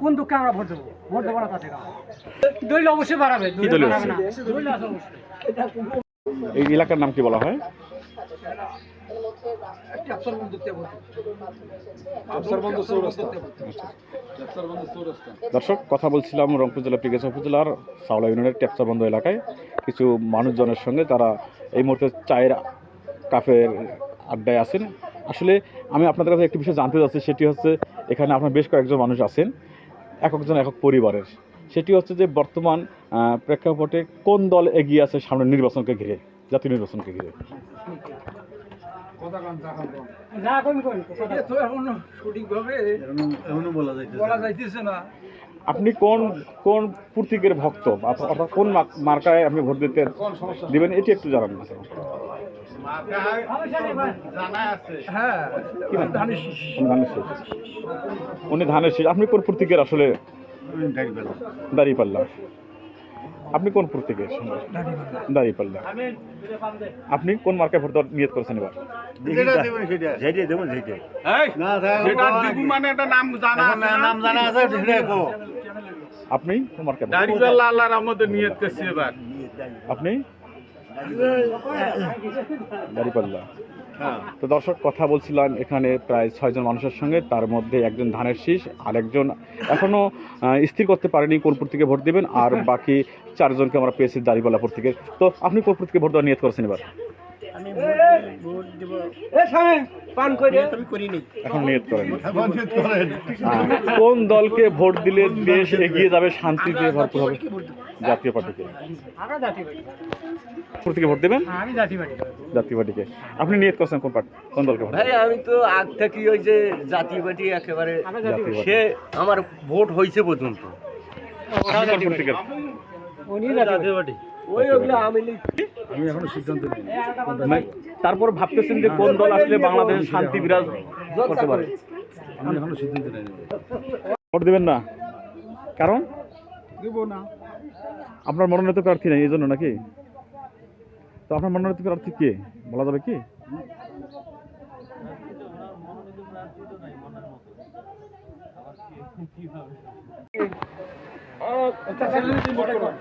কোন দুঃখে আমরা ভোট দেবো? ভোট দেবো না তাতে দলিল অবশ্যই বাড়াবে দলিল বাড়াবে না। দলিল অবশ্যই। এই এলাকার নাম কি বলা হয়? দর্শক কথা বলছিলাম রংপুর জেলা পিকেশ উপজেলার সাওলা ইউনিয়নের টেপসাবন্ধ এলাকায়। কিছু মানুষজনের সঙ্গে তারা এই মুহূর্তে চায়ের কাফের আড্ডায় আছেন। আসলে আমি আপনাদের কাছে একটি বিষয় জানতে চাচ্ছি সেটি হচ্ছে এখানে আপনার বেশ কয়েকজন মানুষ আছেন এককজন একক পরিবারের। সেটি হচ্ছে যে বর্তমান প্রেক্ষাপটে কোন দল এগিয়ে আছে সামনে নির্বাচনকে ঘিরে, জাতীয় নির্বাচনকে ঘিরে? যা কমি করি তো এখন সঠিকভাবে বলা যাইতেছে না। আপনি কোন কোন প্রতীকের ভক্ত? অর্থাৎ কোন মার্কায় আপনি ভোট দিতে দিবেন এটি একটু জানান না হ্যাঁ। উনি ধানের শেষ। উনি ধানের শেষ। আপনি কোন প্রতীকের আসলে দাঁড়িয়ে পাল্লা? আপনি কোন প্রতীকের দাঁড়িয়ে পাল্লা আপনি কোন মার্কে ভোট দেওয়ার নিয়ত করেছেন এবার? মানে নাম জানা আছে আপনি আপনি? দাঁড়িপাল্লা। তো দর্শক কথা বলছিলাম এখানে প্রায় ছয়জন মানুষের সঙ্গে তার মধ্যে একজন ধানের শীষ আরেকজন এখনও আহ, স্থির করতে পারেনি কোন প্রতীকে ভোট দেবেন আর বাকি চারজনকে আমরা পেয়েছি দাঁড়িপাল্লা প্রতীকে তো আপনি কোন প্রতীকে ভোট দেওয়ার নিয়ত করেছেন এবার? করেন। হ্যাঁ, কোন দলকে ভোট দিলে দেশ এগিয়ে যাবে শান্তিতে ভরপুর হবে? জাতীয় পার্টিকে? ভোট দেবেন? আমি জাতি বাড়ি জাতীয় পার্টিকে। আপনি নিয়ত করছেন কোন পার্টি? কোন দলকে ভোট ভাই আমি তো আগ থেকে ওই যে জাতীয় পার্টি একেবারে সে আমার ভোট হয়েছে পর্যন্ত। মানে তারপর ভাবতেছেন যে কোন দল আসলে বাংলাদেশে শান্তি বিরাজ করতে পারে? ভোট দেবেন না। কারণ? দিব না। আপনার মনোনীত প্রার্থী নেই এই জন্য নাকি? তো আপনার মনোনীত প্রার্থী কে? বলা যাবে কি?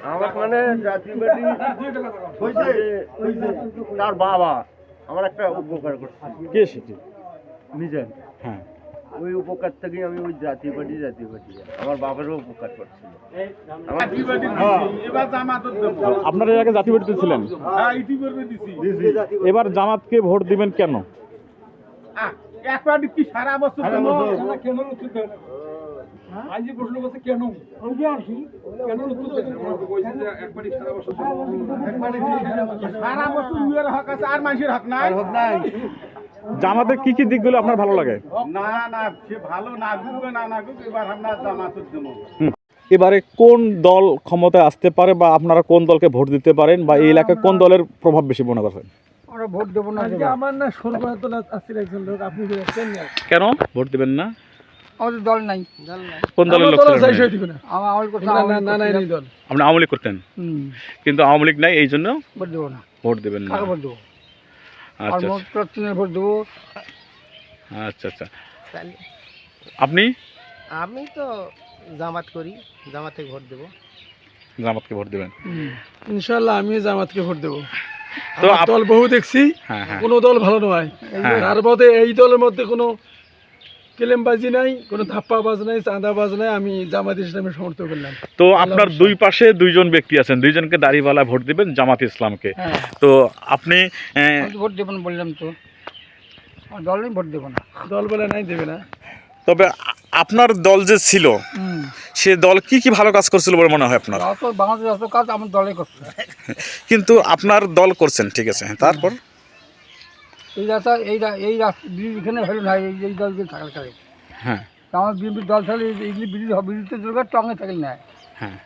আমার মানে তার বাবা আমার একটা উপকার করছে। কে সেটি নিজে। হ্যাঁ। ওই উপকার থেকে আমি ওই জাতীয় পার্টি জাতীয় পার্টি আমার বাবারও উপকার করছিল। এবার জামাতত আপনারা এর আগে জাতীয় পার্টিতে ছিলেন? হ্যাঁ ইতিপূর্বে দিছি। এবার জামাতকে ভোট দিবেন কেন? আহ, এক পার্টি কি সারা বছর কেন উত্তর দেয় না? আজ যে প্রশ্ন করছে কেন? কেন উত্তর দেয় না? বলছে যে এক পার্টি সারা বছর হক আছে আর মানুষের হক নাই। জামাতের কি কি দিকগুলো আপনার ভালো লাগে? না না ভালো না না না এবার আমরা জামাতত দেবো এবারে কোন দল ক্ষমতায় আসতে পারে বা আপনারা কোন দলকে ভোট দিতে পারেন বা এই এলাকায় কোন দলের প্রভাব বেশি মনে করেন আমরা ভোট দেবো না আমার না আসছিল একজন লোক আপনি কেন? ভোট দিবেন না? আমাদের দল নাই। কোন দলের লোক ছিলেন? আমার আমল করতে না না এই দল আপনি আওয়ামী লীগ করতেন? কিন্তু আওয়ামী লীগ নাই এই জন্য ভোট দেবো না। ভোট দেবেন না। আর আচ্ছা। মোট প্রতিদিনের ভোট দেবো। আচ্ছা আচ্ছা। আপনি? আমি তো জামাত করি জামাতে ভোট দেবো। জামাতকে ভোট দেবেন। ইনশাল্লাহ আমি জামাতকে ভোট দেবো। তো দল বহু দেখছি হ্যাঁ হ্যাঁ। কোনো দল ভালো নয়। হ্যাঁ। তার মধ্যে এই দলের মধ্যে কোনো কেলেমবাজি নাই কোনো ধাপ্পাবাজ নাই চাঁদাবাজ নাই আমি জামাত ইসলামের সমর্থন করলাম। তো আপনার দুই পাশে দুইজন ব্যক্তি আছেন দুইজনকে দাড়িওয়ালা ভোট দিবেন জামাত ইসলামকে। হ্যাঁ। তো আপনি ভোট দেবো না বললাম তো। দল নেই ভোট দেবো না। দল বলে নাই দেবে না। তবে আপনার দল যে ছিল সে দল কি কি ভালো কাজ করছিল বলে মনে হয় আপনার? কাজ আমার দলে করছে। কিন্তু আপনার দল করছেন ঠিক আছে তারপর? এই রাস্তা এই এই রাস্তা বিরোধী এখানে হলো না এই এই দলকে থাকার কারণে হ্যাঁ। আমার বিএনপির দল থাকলে এইগুলি হবে বিরোধী দরকার টঙ্গে থাকলে না। হ্যাঁ।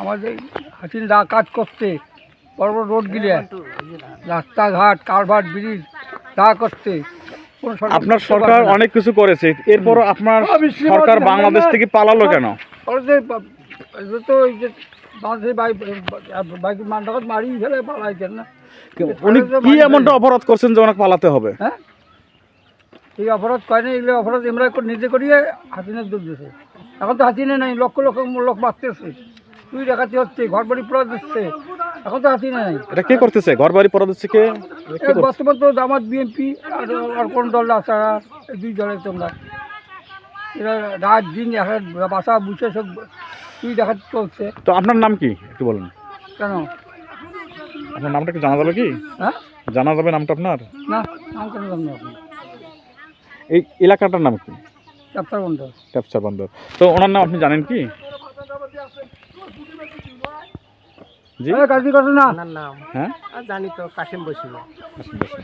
আমাদের হাসিন দা কাজ করতে বড় বড় রোড গিলে রাস্তাঘাট কারভার ব্রিজ তা করতে। আপনার সরকার অনেক কিছু করেছে এরপর আপনার সরকার বাংলাদেশ থেকে পালালো কেন? তো এই যে বাংলাদেশের বাইক বাইক মান্ডাকাত মারি ফেলে পালাইছেন না। উনি কি এমনটা অপরাধ করছেন যে ওনাকে পালাতে হবে? হ্যাঁ? এই অপরাধ এগুলো অপরাধ আমরা নিজে করিয়ে হাসিনের দিছে। এখন তো হাসিনে নাই লক্ষ লক্ষ লোক তুই ডাকাতি হচ্ছে ঘর বাড়ি পুরো দিচ্ছে। এখন তো হাসিনে নাই। এটা কে করতেছে? ঘর বাড়ি পড়া দিচ্ছে কে? বর্তমান তো জামাত বিএনপি আর আর কোন দল আছে এই দুই দলের তোমরা। এরা রাত দিন বাসা বুঝে সব তুই দেখা চলছে। তো আপনার নাম কি? একটু বলুন। কেন? আপনার নামটা একটু জানা যাবে কি? হ্যাঁ? জানা যাবে নামটা আপনার? না নাম কেন জানি আপনি এই এলাকাটার নাম কি? ক্যাপচার বন্ধ ক্যাপচার বন্দর। তো ওনার নাম আপনি জানেন কি? জি? কাজী না। নাম? হ্যাঁ? জানি তো কাশিম বসিলা কাশিম বসুন।